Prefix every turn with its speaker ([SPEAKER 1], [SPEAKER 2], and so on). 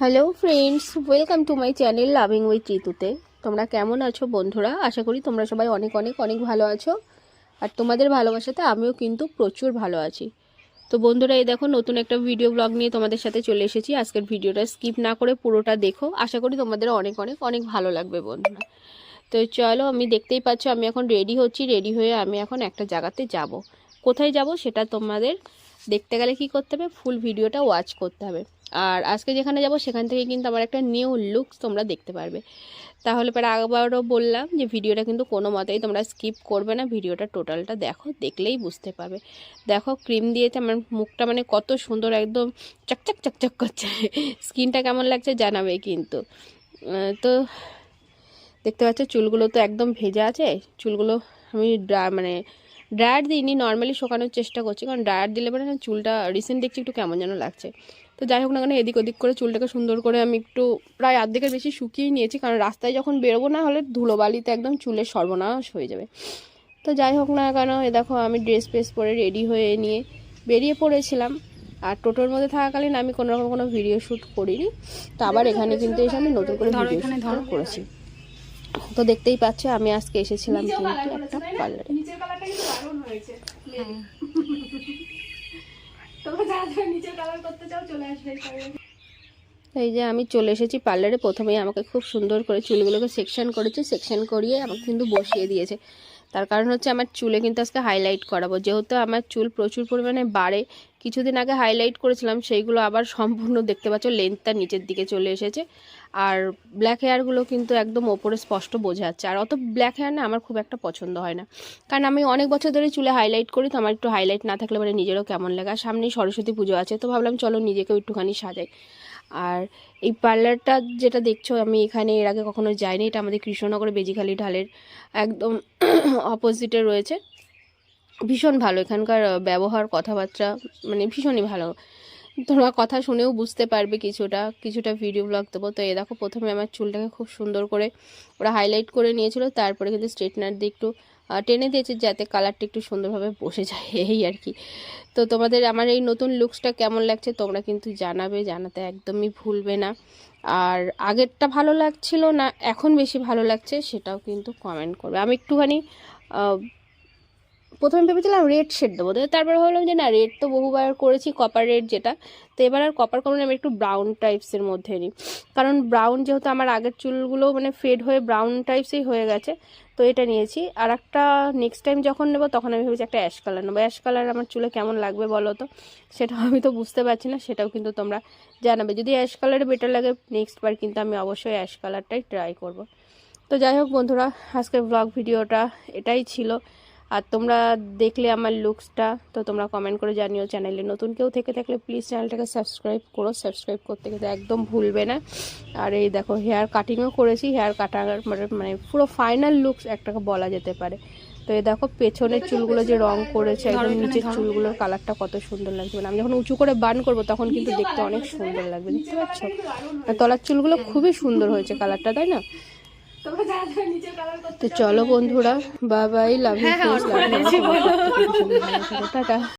[SPEAKER 1] Hello friends welcome to my channel loving with ঋতুতে তোমরা কেমন আছো বন্ধুরা? আশা করি তোমরা সবাই অনেক অনেক অনেক ভালো আছো। আর তোমাদের ভালোবাসাতে আমিও কিন্তু প্রচুর ভালো আছি। তো বন্ধুরা, এই দেখো, নতুন একটা ভিডিও ব্লগ নিয়ে তোমাদের সাথে চলে এসেছি। আজকের ভিডিওটা স্কিপ না করে পুরোটা দেখো। আশা করি তোমাদের অনেক অনেক অনেক ভালো লাগবে বন্ধুরা। তো চলো, আমি দেখতেই পাচ্ছ, আমি এখন রেডি হচ্ছি। রেডি হয়ে আমি এখন একটা জায়গাতে যাব। কোথায় যাব সেটা তোমাদের দেখতে গেলে কি করতে হবে? ফুল ভিডিওটা ওয়াচ করতে হবে। আর আজকে যেখানে যাব, সেখান থেকে কিন্তু আমার একটা নিউ লুক তোমরা দেখতে পারবে। তাহলে পরে আবারও বললাম যে, ভিডিওটা কিন্তু কোনো মতেই তোমরা স্কিপ করবে না, ভিডিওটা টোটালটা দেখো, দেখলেই বুঝতে পারবে। দেখো ক্রিম দিয়েছে আমার মুখটা মানে কত সুন্দর একদম চকচক চকচক করছে। স্কিনটা কেমন লাগছে জানাবে কিন্তু। তো দেখতে পাচ্ছ, চুলগুলো তো একদম ভেজা আছে। চুলগুলো আমি ড্রা মানে ড্রায়ার দিইনি নর্মালি শোকানোর চেষ্টা করছি, কারণ ড্রায়ার দিলে পরে চুলটা রিসেন্ট দেখছি একটু কেমন যেন লাগছে। তো যাই হোক না কেন এদিক ওদিক করে চুলটাকে সুন্দর করে আমি একটু প্রায় অর্ধেকের বেশি শুকিয়ে নিয়েছি কারণ রাস্তায় যখন বেরোবো না হলে ধুলোবালিতে একদম চুলের সর্বনাশ হয়ে যাবে। তো যাই হোক না কেন এ দেখো আমি ড্রেস ফ্রেস পরে রেডি হয়ে নিয়ে বেরিয়ে পড়েছিলাম। আর টোটোর মধ্যে থাকাকালীন আমি কোনো রকম কোনো ভিডিও শ্যুট করিনি। তো আবার এখানে কিন্তু এসে আমি নতুন করে ভিডিও শ্যুট করেছি। তো দেখতেই পাচ্ছ আমি আজকে এসেছিলাম কিন্তু একটা পার্লারে
[SPEAKER 2] নিচের কালারটা কিন্তু দারুণ হয়েছে তোমরা যারা যারা নিচের কালার করতে চাও চলে আসবে।
[SPEAKER 1] এই যে আমি চলে এসেছি পার্লারে। প্রথমেই আমাকে খুব সুন্দর করে চুলগুলোকে সেকশন করেছে। সেকশন করিয়ে আমাকে কিন্তু বসিয়ে দিয়েছে। তার কারণ হচ্ছে আমার চুলে কিন্তু আজকে হাইলাইট করাবো। যেহেতু আমার চুল প্রচুর পরিমাণে বাড়ে, কিছুদিন আগে হাইলাইট করেছিলাম, সেইগুলো আবার সম্পূর্ণ দেখতে পাচ্ছ লেন্থটা নিচের দিকে চলে এসেছে। আর ব্ল্যাক হেয়ারগুলো কিন্তু একদম ওপরে স্পষ্ট বোঝা যাচ্ছে। আর অত ব্ল্যাক হেয়ার না, আমার খুব একটা পছন্দ হয় না। কারণ আমি অনেক বছর ধরে চুলে হাইলাইট করি, তো আমার একটু হাইলাইট না থাকলে মানে নিজেরও কেমন লাগে। আর সামনেই সরস্বতী পুজো আছে, তো ভাবলাম চলো নিজেকেও একটুখানি সাজাই। আর এই পার্লারটা যেটা দেখছ, আমি এখানে এর আগে কখনো যাইনি। এটা আমাদের কৃষ্ণনগরে বেজিখালি ঢালের একদম অপোজিটে রয়েছে। ভীষণ ভালো, এখানকার ব্যবহার, কথাবার্তা মানে ভীষণই ভালো। তোমরা কথা শুনেও বুঝতে পারবে কিছুটা কিছুটা ভিডিও ব্লগ দেবো। তো এ দেখো, প্রথমে আমার চুলটাকে খুব সুন্দর করে ওরা হাইলাইট করে নিয়েছিল, তারপরে কিন্তু স্ট্রেটনার দিয়ে একটু টেনে দিয়েছে যাতে কালারটা একটু সুন্দরভাবে বসে যায়, এই আর কি। তো তোমাদের আমার এই নতুন লুকসটা কেমন লাগছে তোমরা কিন্তু জানাবে, জানাতে একদমই ভুলবে না। আর আগেরটা ভালো লাগছিল না, এখন বেশি ভালো লাগছে সেটাও কিন্তু কমেন্ট করবে। আমি একটুখানি প্রথমে ভেবেছিলাম রেড শেড দেবো তারপরে ভাবলাম যে না রেড তো বহুবার করেছি কপার রেড যেটা। তো এবার আর কপার করব না আমি একটু ব্রাউন টাইপসের মধ্যে নিই। কারণ ব্রাউন যেহেতু আমার আগের চুলগুলো মানে ফেড হয়ে ব্রাউন টাইপসই হয়ে গেছে, তো এটা নিয়েছি। আর একটা নেক্সট টাইম যখন নেব, তখন আমি ভেবেছি একটা অ্যাশ কালার নেব। অ্যাশ কালার আমার চুলে কেমন লাগবে বলো তো? সেটাও আমি তো বুঝতে পারছি না, সেটাও কিন্তু তোমরা জানাবে। যদি অ্যাশ কালারে বেটার লাগে নেক্সট বার কিন্তু আমি অবশ্যই অ্যাশ কালারটাই ট্রাই করব। তো যাই হোক বন্ধুরা, আজকের ব্লগ ভিডিওটা এটাই ছিল। আর তোমরা দেখলে আমার লুকসটা তো তোমরা কমেন্ট করে জানিও চ্যানেলে নতুন কেউ থেকে থাকলে প্লিজ চ্যানেলটাকে সাবস্ক্রাইব করো। সাবস্ক্রাইব করতে কিন্তু একদম ভুলবে না। আর এই দেখো হেয়ার কাটিংও করেছি। হেয়ার কাটার মানে মানে পুরো ফাইনাল লুকস একটাকে বলা যেতে পারে। তো এই দেখো পেছনের চুলগুলো যে রং করেছে একদম নিচের চুলগুলোর কালারটা কত সুন্দর লাগছে। মানে আমি যখন উঁচু করে বান করব তখন কিন্তু দেখতে অনেক সুন্দর লাগবে। দেখতে পাচ্ছ? আর তলার চুলগুলো খুবই সুন্দর হয়েছে কালারটা তাই না? তো চলো বন্ধুরা বাবাই বাই লাভ ইউ টাটা।